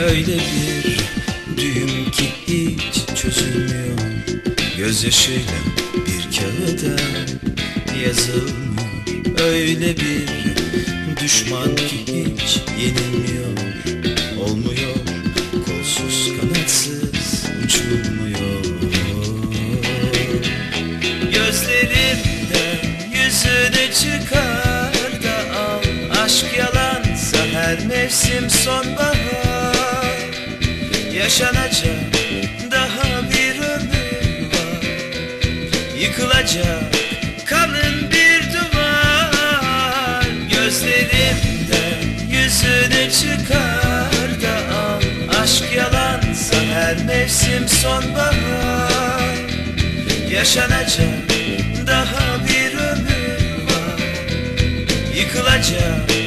Öyle bir düğüm ki hiç çözülmüyor. Gözyaşıyla bir kağıda yazılmıyor. Öyle bir düşman ki hiç yenilmiyor. Olmuyor kolsuz kanatsız uçulmuyor. Gözlerimden yüzünü çıkar da al. Aşk yalansa her mevsim sonbahar Yaşanacak daha bir ömür var. Yıkılacak kalın bir duvar. Gözlerimden yüzünü çıkar da al. Aşk yalansa her mevsim sonbahar. Yaşanacak daha bir ömür var. Yıkılacak